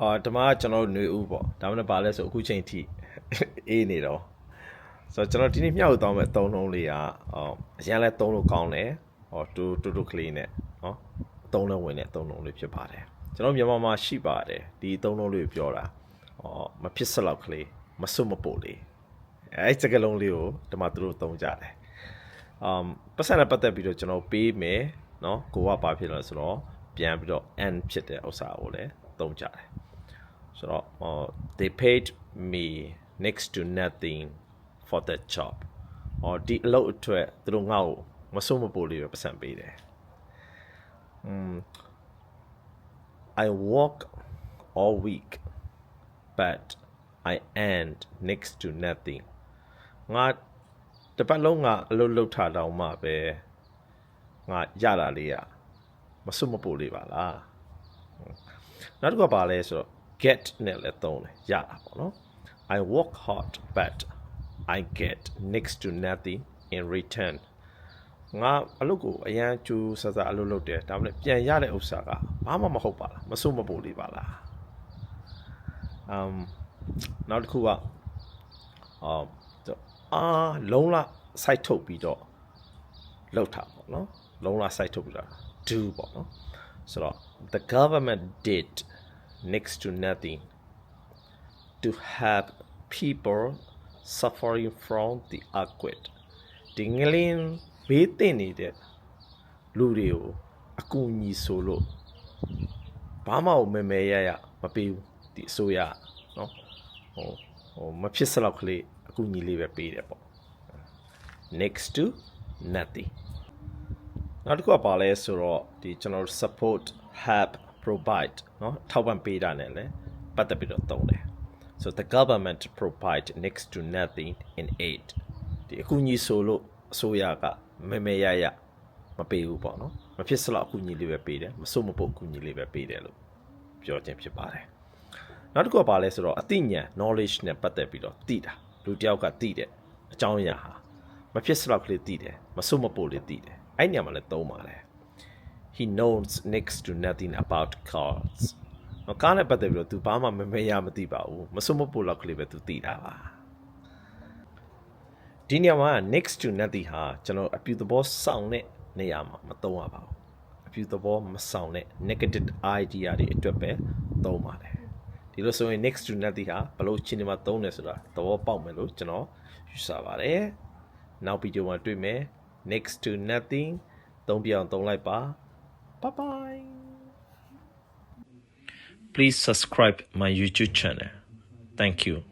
အော်ဓမ္မကကျွန်တော်တို့ຫນွေဦးပေါ့ဒါမှမဟုတ်ပါလဲဆိုအခုချိန်ထိအေးနေတော့ဆိုတော့ကျွန်တော်ဒီနေ့မြောက်တောင်းမဲ့အသုံးလုံးလေးကအော်အရင်လဲသုံးလို့ကောင်းတယ်ဟောတူတူတူကလေးနဲ့နော်အသုံးလုံးဝင်တဲ့အသုံးလုံးလေးဖြစ်ပါတယ်ကျွန်တော်မြန်မာမှာရှိပါတယ်ဒီအသုံးလုံးလေးပြောတာဟောမဖြစ်စလောက်ကလေးမစွတ်မပို့လေးအဲ့စကလုံးလေးကိုဒီမှာသူတို့သုံးကြတယ်အမ်ပတ်စံနဲ့ပတ်သက်ပြီးတော့ကျွန်တော်ပေးမယ်နော်ကိုကဘာဖြစ်လဲဆိုတော့ပြန်ပြီးတော့ n ဖြစ်တဲ့ဥစ္စာကိုလည်း သုံးကြတယ်ဆိုတော့ဟော they paid me next to nothing for that job ဟောဒီအလုပ်အတွက်သူတို့ငါ့ကိုမဆုံးမပိုးလေးပဲပတ်စံပေးတယ် I work all week but I earned next to nothing ငါတစ်ပတ်လုံးကအလုပ်လုပ်ထားတော့မှပဲငါရတာလေးอ่ะမစွတ်မပို့လေးပါလား နောက်တစ်ခုကပါလဲဆိုတော့ get နဲ့လည်းသုံးတယ်ရတာပေါ့နော် I work hard but I get next to nothing in return ငါအလုပ်ကိုအရန်ကျူးဆဆအလုပ်လုပ်တယ်ဒါမှမဟုတ်ပြန်ရတဲ့ဥစ္စာကဘာမှမဟုတ်ပါလားမစွတ်မပို့လေးပါလား um နောက်တစ်ခုကအာအာလုံးလ site ထုတ်ပြီးတော့လောက်တာပေါ့နော်လုံးလ site ထုတ်ပြီးတော့ do ပေါ့နော်ဆိုတော့ the government did next to nothing. To have people suffering from the earthquake. Dingling beating it, Lurio, Acuni solo. Pamao memeya, papi, the soya, no? Oh, Mapisalakli, Acuni live a pitiable. Next to nothing. Not go up, Alessoro, the general support, help, provide เนาะထောက်ပံ့ပေးတာ ਨੇ လဲပတ်သက်ပြီးတော့သုံးတယ် so the government provide next to nothing in aid ဒီအကူညီဆိုလို့အစိုးရကမဲမဲရရမပေးဘူးပေါ့နော်မဖြစ်စလောက်အကူညီလေးပဲပေးတယ်မစိုးမပုတ်အကူညီလေးပဲပေးတယ်လို့ပြောခြင်းဖြစ်ပါတယ် နောက်တစ်ခုကပါလဲဆိုတော့အသိဉာဏ် knowledge နဲ့ပတ်သက်ပြီးတော့သိတာလူတစ်ယောက်ကသိတဲ့အကြောင်းအရာဟာမဖြစ်စလောက်ကလေးသိတယ်မစွတ်မပို့လေးသိတယ်အဲ့ညမှာလည်းသုံးပါတယ် he knows next to nothing about cars နော်ကားနဲ့ပတ်သက်ပြီးတော့ तू ဘာမှမမေ့ရမသိပါဘူးမစွတ်မပို့လောက်ကလေးပဲ तू သိတာပါဒီနေရာမှာ next to nothing ဟာကျွန်တော်အပြုသဘောစောင့်တဲ့နေရာမှာမသုံးရပါဘူးအပြုသဘောမဆောင်တဲ့ negative idea တွေအတွက်ပဲသုံးပါတယ်ဒီလိုဆိုရင် next to nothing ဟာဘလို့ချင်းဒီမှာသုံးတယ်ဆိုတာသဘောပေါက်မယ်လို့ကျွန်တော်ယူဆပါတယ်နောက်ဗီဒီယိုမှာတွေ့မယ် next to nothing သုံးပြအောင်သုံးလိုက်ပါ bye bye please subscribe my youtube channel. Thank you